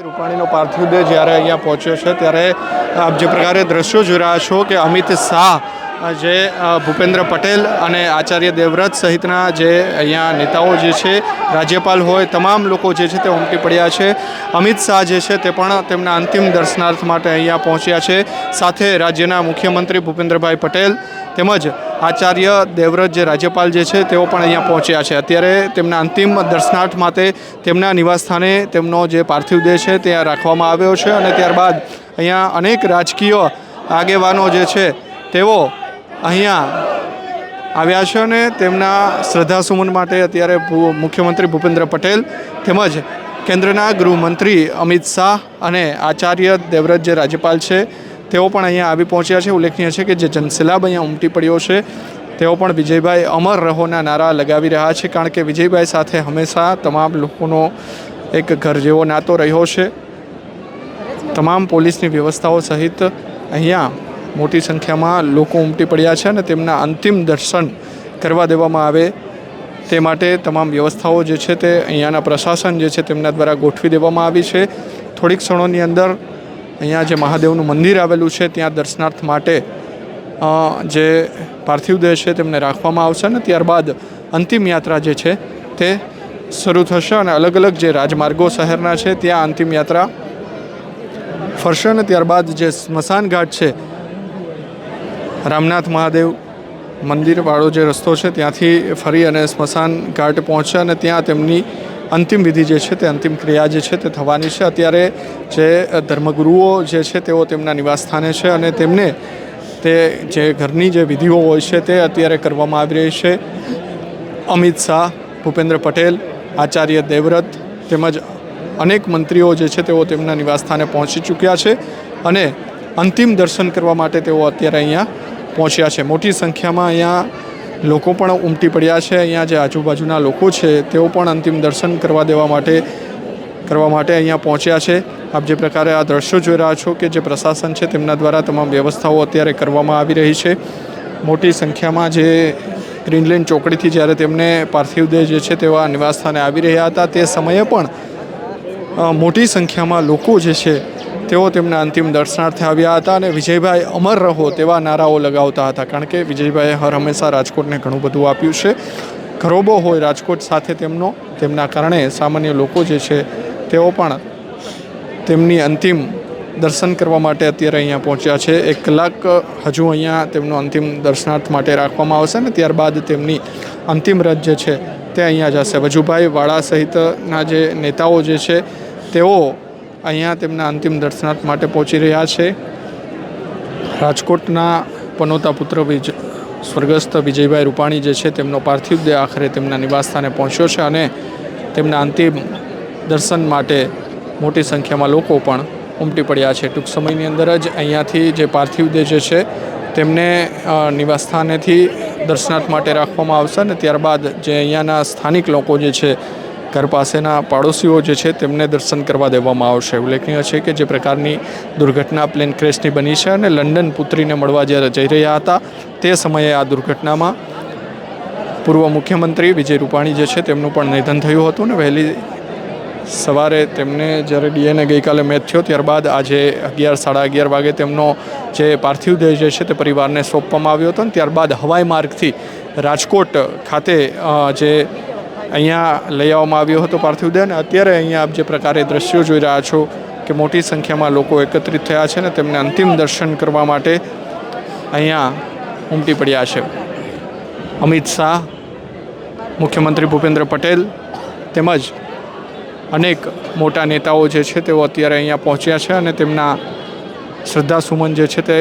રૂપાણીનો પાર્થિવ દેહ જ્યારે અહીંયા પહોંચ્યો છે, ત્યારે આપ જે પ્રકારે દ્રશ્યો જોઈ રહ્યા છો કે અમિત શાહ, જે ભૂપેન્દ્ર પટેલ અને આચાર્ય દેવવ્રત સહિતના જે અહીંયા નેતાઓ જે છે, રાજ્યપાલ હોય, તમામ લોકો જે છે તે ઉમટી પડ્યા છે. અમિત શાહ જે છે તે પણ તેમના અંતિમ દર્શનાર્થ માટે અહીંયા પહોંચ્યા છે. સાથે રાજ્યના મુખ્યમંત્રી ભૂપેન્દ્રભાઈ પટેલ તેમજ આચાર્ય દેવવ્રત જે રાજ્યપાલ જે છે, તેઓ પણ અહીંયા પહોંચ્યા છે. અત્યારે તેમના અંતિમ દર્શનાર્થ માટે તેમના નિવાસસ્થાને તેમનો જે પાર્થિવ દેહ છે ત્યાં રાખવામાં આવ્યો છે અને ત્યારબાદ અહીંયા અનેક રાજકીય આગેવાનો જે છે, તેઓ અહીંયા આવ્યા છે અને તેમના શ્રદ્ધાસુમન માટે અત્યારે મુખ્યમંત્રી ભૂપેન્દ્ર પટેલ તેમજ કેન્દ્રના ગૃહમંત્રી અમિત શાહ અને આચાર્ય દેવવ્રત જે રાજ્યપાલ છે તેઓ પણ અહીંયા આવી પહોંચ્યા છે. ઉલ્લેખનીય છે કે જે જનસેલાબ અહીંયા ઉમટી પડ્યો છે, તેઓ પણ વિજયભાઈ અમર રહોના નારા લગાવી રહ્યા છે, કારણ કે વિજયભાઈ સાથે હંમેશા તમામ લોકોનો એક ઘર જેવો નાતો રહ્યો છે. તમામ પોલીસની વ્યવસ્થાઓ સહિત અહીંયા મોટી સંખ્યામાં લોકો ઉમટી પડ્યા છે અને તેમના અંતિમ દર્શન કરવા દેવામાં આવે તે માટે તમામ વ્યવસ્થાઓ જે છે તે અહીંયાના પ્રશાસન જે છે તેમના દ્વારા ગોઠવી દેવામાં આવી છે. થોડીક ક્ષણોની અંદર અહીંયા જે મહાદેવનું મંદિર આવેલું છે, ત્યાં દર્શનાર્થ માટે જે પાર્થિવ દેહ છે તેમને રાખવામાં આવશે અને ત્યારબાદ અંતિમ યાત્રા જે છે તે શરૂ થશે અને અલગ અલગ જે રાજમાર્ગો શહેરના છે, ત્યાં અંતિમ યાત્રા ફરશે અને ત્યારબાદ જે સ્મશાન ઘાટ છે, રામનાથ મહાદેવ મંદિરવાળો જે રસ્તો છે, ત્યાંથી ફરી અને સ્મશાન ઘાટ પહોંચશે અને ત્યાં તેમની અંતિમ વિધિ જે છે તે અંતિમ ક્રિયા જે છે તે થવાની છે. અત્યારે જે ધર્મગુરુઓ જે છે તેઓ તેમના નિવાસસ્થાને છે અને તેમને તે જે ઘરની જે વિધિઓ હોય છે તે અત્યારે કરવામાં આવી રહી છે. અમિત શાહ, ભૂપેન્દ્ર પટેલ, આચાર્ય દેવવ્રત તેમજ અનેક મંત્રીઓ જે છે તેઓ તેમના નિવાસસ્થાને પહોંચી ચૂક્યા છે અને અંતિમ દર્શન કરવા માટે તેઓ અત્યારે અહીંયા પહોંચ્યા છે. મોટી સંખ્યામાં અહીંયા લોકો પણ ઉમટી પડ્યા છે. અહીંયા જે આજુબાજુના લોકો છે, તેઓ પણ અંતિમ દર્શન કરવા દેવા માટે, કરવા માટે અહીંયા પહોંચ્યા છે. આપ જે પ્રકારે આ દ્રશ્યો જોઈ રહ્યા છો કે જે પ્રશાસન છે, તેમના દ્વારા તમામ વ્યવસ્થાઓ અત્યારે કરવામાં આવી રહી છે. મોટી સંખ્યામાં જે ગ્રીનલેન્ડ ચોકડીથી જ્યારે તેમને પાર્થિવ દેહ જે છે આ નિવાસસ્થાને આવી રહ્યા હતા, તે સમયે પણ મોટી સંખ્યામાં લોકો જે છે તેઓ તેમના અંતિમ દર્શનાર્થે આવ્યા હતા અને વિજયભાઈ અમર રહો તેવા નારાઓ લગાવતા હતા. કારણ કે વિજયભાઈએ હર હંમેશા રાજકોટને ઘણું બધું આપ્યું છે. ઘરોબો હોય રાજકોટ સાથે તેમનો, તેમના કારણે સામાન્ય લોકો જે છે, તેઓ પણ તેમની અંતિમ દર્શન કરવા માટે અત્યારે અહીંયા પહોંચ્યા છે. એક કલાક હજુ અહીંયા તેમનો અંતિમ દર્શનાર્થ માટે રાખવામાં આવશે ને ત્યારબાદ તેમની અંતિમ રથ જે છે, તે અહીંયા જશે. વજુભાઈ વાળા સહિતના જે નેતાઓ જે છે, તેઓ અહીંયા તેમના અંતિમ દર્શનાર્થ માટે પહોંચી રહ્યા છે. રાજકોટના પનોતા પુત્ર વિજ, સ્વર્ગસ્થ વિજયભાઈ રૂપાણી જે છે, તેમનો પાર્થિવ દેહ આખરે તેમના નિવાસસ્થાને પહોંચ્યો છે અને તેમના અંતિમ દર્શન માટે મોટી સંખ્યામાં લોકો પણ ઉમટી પડ્યા છે. ટૂંક સમયની અંદર જ અહીંયાથી જે પાર્થિવ દેહ જે છે, તેમને નિવાસસ્થાનેથી દર્શનાર્થ માટે રાખવામાં આવશે અને ત્યારબાદ જે અહીંયાના સ્થાનિક લોકો જે છે ઘર પાસેના પાડોશીઓ જે છે તેમને દર્શન કરવા દેવામાં આવશે. ઉલ્લેખનીય છે કે જે પ્રકારની દુર્ઘટના પ્લેન ક્રેશની બની છે અને લંડન પુત્રીને મળવા જ્યારે જઈ રહ્યા હતા, તે સમયે આ દુર્ઘટનામાં પૂર્વ મુખ્યમંત્રી વિજય રૂપાણી જે છે તેમનું પણ નિધન થયું હતું ને વહેલી સવારે તેમને જ્યારે ડીએનએ ગઈકાલે મેચ થયો, ત્યારબાદ આજે અગિયાર, સાડા અગિયાર વાગે તેમનો જે પાર્થિવ દેહ જે છે તે પરિવારને સોંપવામાં આવ્યો હતો ને ત્યારબાદ હવાઈ માર્ગથી રાજકોટ ખાતે જે અહીંયા લઈ આવવામાં આવ્યો હતો પાર્થિવ દેહ અને અત્યારે અહીંયા આપ જે પ્રકારે દ્રશ્યો જોઈ રહ્યા છો કે મોટી સંખ્યામાં લોકો એકત્રિત થયા છે ને તેમને અંતિમ દર્શન કરવા માટે અહીંયા ઉમટી પડ્યા છે. અમિત શાહ, મુખ્યમંત્રી ભૂપેન્દ્ર પટેલ તેમજ અનેક મોટા નેતાઓ જે છે તેઓ અત્યારે અહીંયા પહોંચ્યા છે અને તેમના શ્રદ્ધાસુમન જે છે તે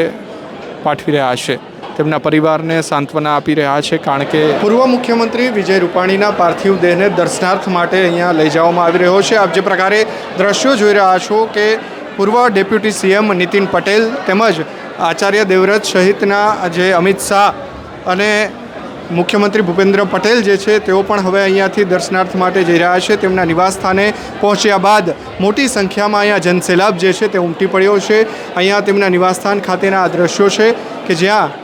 પાઠવી રહ્યા છે. તેમના પરિવારને સાંત્વના આપી રહ્યા છે કારણ કે પૂર્વ મુખ્યમંત્રી વિજય રૂપાણીના પાર્થિવ દેહને દર્શનાર્થ માટે અહીંયા લઈ જવામાં આવી રહ્યો છે. આપ જે પ્રકારે દ્રશ્યો જોઈ રહ્યા છો કે પૂર્વ ડેપ્યુટી સીએમ નીતિન પટેલ તેમજ આચાર્ય દેવવ્રત સહિતના જે અમિત શાહ અને મુખ્યમંત્રી ભૂપેન્દ્ર પટેલ જે છે, તેઓ પણ હવે અહીંયાથી દર્શનાર્થ માટે જઈ રહ્યા છે. તેમના નિવાસ સ્થાને પહોંચ્યા બાદ મોટી સંખ્યામાં અહીંયા જનસેલાબ જે છે, તે ઉમટી પડ્યો છે. અહીંયા તેમના નિવાસસ્થાન ખાતેના આ દ્રશ્યો છે કે જ્યાં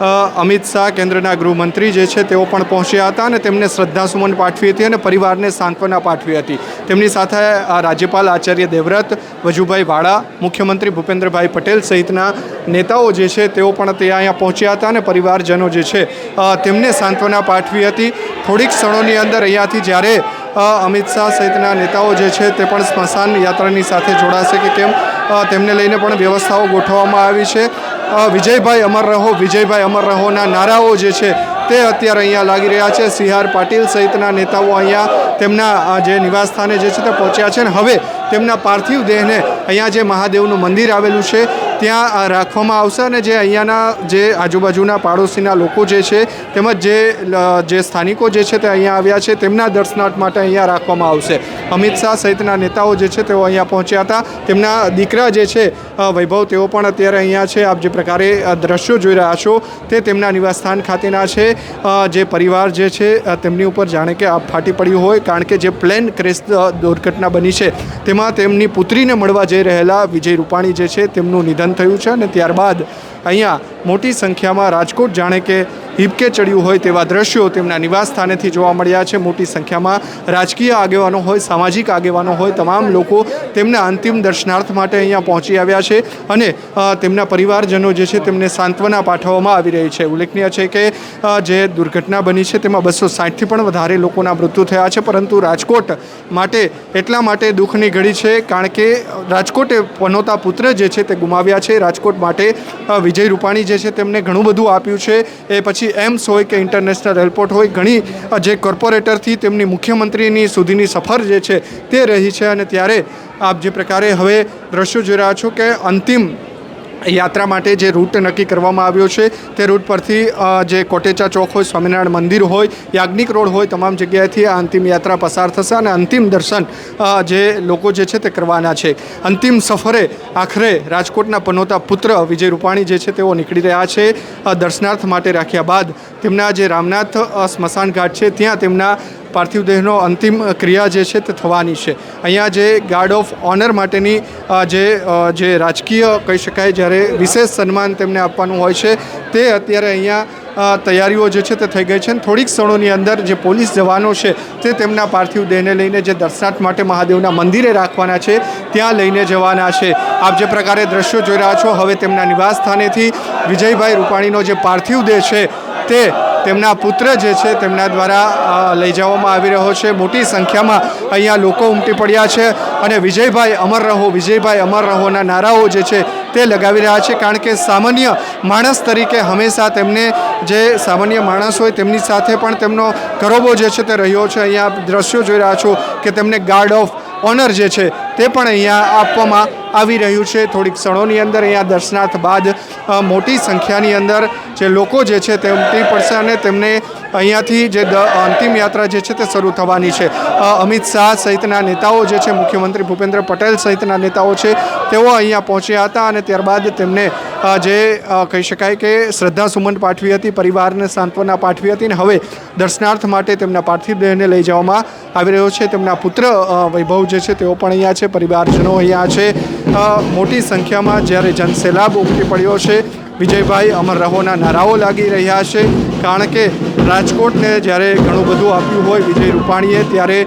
અમિત શાહ, કેન્દ્રના ગૃહમંત્રી જે છે, તેઓ પણ પહોંચ્યા હતા અને તેમને શ્રદ્ધાસુમન પાઠવી હતી અને પરિવારને સાંત્વના પાઠવી હતી. તેમની સાથે રાજ્યપાલ આચાર્ય દેવવ્રત, વજુભાઈ વાળા, મુખ્યમંત્રી ભૂપેન્દ્રભાઈ પટેલ સહિતના નેતાઓ જે છે, તેઓ પણ ત્યાં અહીંયા પહોંચ્યા હતા અને પરિવારજનો જે છે તેમને સાંત્વના પાઠવી હતી. થોડીક ક્ષણોની અંદર અહીંયાથી જ્યારે અમિત શાહ સહિતના નેતાઓ જે છે, તે પણ સ્મશાન યાત્રાની સાથે જોડાશે કે કેમ? તેમને લઈને પણ વ્યવસ્થાઓ ગોઠવવામાં આવી છે. વિજયભાઈ અમર રહો, વિજયભાઈ અમર રહોના નારાઓ જે છે તે અત્યારે અહીંયા લાગી રહ્યા છે. સિહાર પાટીલ સહિતના નેતાઓ અહીંયા તેમના જે નિવાસસ્થાને જે છે તે પહોંચ્યા છે અને હવે તેમના પાર્થિવ દેહને અહીંયા જે મહાદેવનું મંદિર આવેલું છે ત્યાં રાખવામાં આવશે અને જે અહીંયાના જે આજુબાજુના પાડોશીના લોકો જે છે, તેમજ જે જે સ્થાનિકો જે છે તે અહીંયા આવ્યા છે, તેમના દર્શનાર્થ માટે અહીંયા રાખવામાં આવશે. અમિત શાહ સહિતના નેતાઓ જે છે તેઓ અહીંયા પહોંચ્યા હતા. તેમના દીકરા જે છે વૈભવ, તેઓ પણ અત્યારે અહીંયા છે. આપ જે પ્રકારે દ્રશ્યો જોઈ રહ્યા છો તે તેમના નિવાસસ્થાન ખાતેના છે. જે પરિવાર જે છે તેમની ઉપર જાણે કે આ ફાટી પડ્યું હોય, કારણ કે જે પ્લેન ક્રેશ દુર્ઘટના બની છે, તેમાં તેમની પુત્રીને મળવા જઈ રહેલા વિજય રૂપાણી જે છે તેમનું નિધન થયું છે અને ત્યારબાદ અહીંયા મોટી સંખ્યામાં રાજકોટ જાણે કે હિબકે ચડ્યું હોય તેવા દ્રશ્યો તેમના નિવાસ સ્થાનેથી જોવા મળ્યા છે. મોટી સંખ્યામાં રાજકીય આગેવાનો હોય, સામાજિક આગેવાનો હોય, તમામ લોકો તેમના અંતિમ દર્શનાર્થ માટે અહીંયા પહોંચી આવ્યા છે અને તેમના પરિવારજનો જે છે તેમને સાંત્વના પાઠવવામાં આવી રહી છે. ઉલ્લેખનીય છે કે જે દુર્ઘટના બની છે તેમાં બસો સાઠથી પણ વધારે લોકોના મૃત્યુ થયા છે, પરંતુ રાજકોટ માટે એટલા માટે દુઃખની ઘડી છે કારણ કે, રાજકોટે પનોતા પુત્ર જે છે તે ગુમાવ્યા છે. રાજકોટ માટે વિજય રૂપાણી જે છે તેમને ઘણું બધું આપ્યું છે. એ પછી એમ્સ હોય કે ઇન્ટરનેશનલ એરપોર્ટ હોય. ઘણી જે કોર્પોરેટરથી તેમની મુખ્યમંત્રીની સુધીની સફર જે છે તે રહી છે અને ત્યારે આપ જે પ્રકારે હવે દ્રશ્યો જોઈ રહ્યા છો કે અંતિમ યાત્રા માટે જે રૂટ નક્કી કરવામાં આવ્યો છે, તે રૂટ પરથી જે કોટેચા ચોક હોય, સ્વામિનારાયણ મંદિર હોય, યાજ્ઞિક રોડ હોય, તમામ જગ્યાએથી આ અંતિમ યાત્રા પસાર થશે અને અંતિમ દર્શન જે લોકો જે છે તે કરવાના છે. અંતિમ સફરે આખરે રાજકોટના પનોતા પુત્ર વિજય રૂપાણી જે છે તેઓ નીકળી રહ્યા છે દર્શનાર્થ માટે રાખ્યા બાદ, તેમના જે રામનાથ સ્મશાન ઘાટ છે, ત્યાં તેમના પાર્થિવ દેહનો અંતિમ ક્રિયા જે છે તે થવાની છે. અહીંયા જે ગાર્ડ ઓફ ઓનર માટેની જે જે રાજકીય કહી શકાય, જ્યારે વિશેષ સન્માન તેમને આપવાનું હોય છે, તે અત્યારે અહીંયા તૈયારીઓ જે છે તે થઈ ગઈ છે અને થોડીક ક્ષણોની અંદર જે પોલીસ જવાનો છે તે તેમના પાર્થિવ દેહને લઈને જે દર્શનાર્થ માટે મહાદેવના મંદિરે રાખવાના છે, ત્યાં લઈને જવાના છે. આપ જે પ્રકારે દ્રશ્યો જોઈ રહ્યા છો, હવે તેમના નિવાસ સ્થાનેથી વિજયભાઈ રૂપાણીનો જે પાર્થિવ દેહ છે તે તેમના પુત્ર જે છે તેમના દ્વારા લઈ જવામાં આવી રહ્યો છે. મોટી સંખ્યામાં અહીંયા લોકો ઉમટી પડ્યા છે અને વિજયભાઈ અમર રહો, વિજયભાઈ અમર રહોના નારાઓ જે છે તે લગાવી રહ્યા છે કારણ કે સામાન્ય માણસ તરીકે હંમેશા તેમને જે સામાન્ય માણસ હોય તેમની સાથે પણ તેમનો ગરોબો જે છે તે રહ્યો છે. અહીંયા દ્રશ્યો જોઈ રહ્યા છો કે તેમને ગાર્ડ ઓફ ઓનર જે છે તે પણ અહીંયા આપવામાં આવી રહ્યું છે. થોડીક ક્ષણોની અંદર અહીંયા દર્શનાર્થ બાદ મોટી સંખ્યાની અંદર જે લોકો જે છે તે ઉમટી પડશે અને તેમને અહીંયાથી જે અંતિમ યાત્રા જે છે તે શરૂ થવાની છે. અમિત શાહ સહિતના નેતાઓ જે છે, મુખ્યમંત્રી ભૂપેન્દ્ર પટેલ સહિતના નેતાઓ છે, તેઓ અહીંયા પહોંચ્યા હતા અને ત્યારબાદ તેમને જે કહી શકાય કે શ્રદ્ધા સુમન પાઠવી હતી, પરિવારને સાંત્વના પાઠવી હતી અને હવે દર્શનાર્થ માટે તેમના પાર્થિવ દેહને લઈ જવામાં આવી રહ્યો છે. તેમના પુત્ર વૈભવ જે છે, તેઓ પણ અહીંયા છે. પરિવારજનો અહીંયા છે. મોટી સંખ્યામાં જ્યારે જનસેલાબ ઉમટી પડ્યો છે, વિજયભાઈ અમર રહોના નારાઓ લાગી રહ્યા છે. કારણ કે રાજકોટને જ્યારે ઘણું બધું આપ્યું હોય વિજય રૂપાણીએ, ત્યારે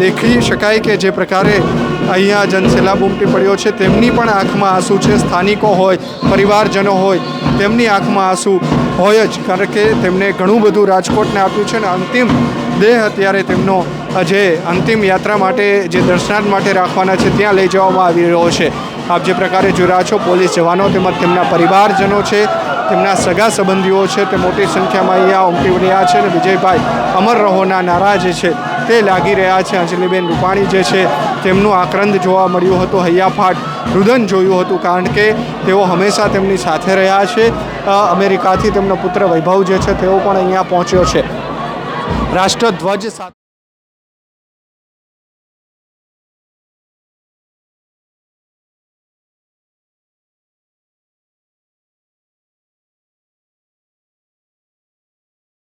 દેખી શકાય કે જે પ્રકારે અહીંયા જનસેલાબ ઉમટી પડ્યો છે. તેમની પણ આંખમાં આંસુ છે. સ્થાનિકો હોય, પરિવારજનો હોય, તેમની આંખમાં આંસુ હોય જ. કારણ કે તેમણે ઘણું બધું રાજકોટને આપ્યું છે અને અંતિમ દેહ અત્યારે તેમનો જે અંતિમ યાત્રા માટે, જે દર્શનાર્થ માટે રાખવાના છે, ત્યાં લઈ જવામાં આવી રહ્યો છે. આપ જે પ્રકારે જોઈ છો, પોલીસ જવાનો તેમજ તેમના પરિવારજનો છે, તેમના સગા સંબંધીઓ છે, તે મોટી સંખ્યામાં અહીંયા ઉમટી રહ્યા છે અને વિજયભાઈ અમર રહોના નારા જે છે. તે લાગી રહ્યા છે. અંજલિબેન રૂપાણી જે છે તેમનું આક્રંદ જોવા મળ્યું હતું. હૈયાફાટ રુદન જોયું હતું કારણ કે તેઓ હંમેશા તેમની સાથે રહ્યા છે. અમેરિકાથી તેમનો પુત્ર વૈભવ જે છે, તેઓ પણ અહીંયા પહોંચ્યો છે. રાષ્ટ્રધ્વજ સાથે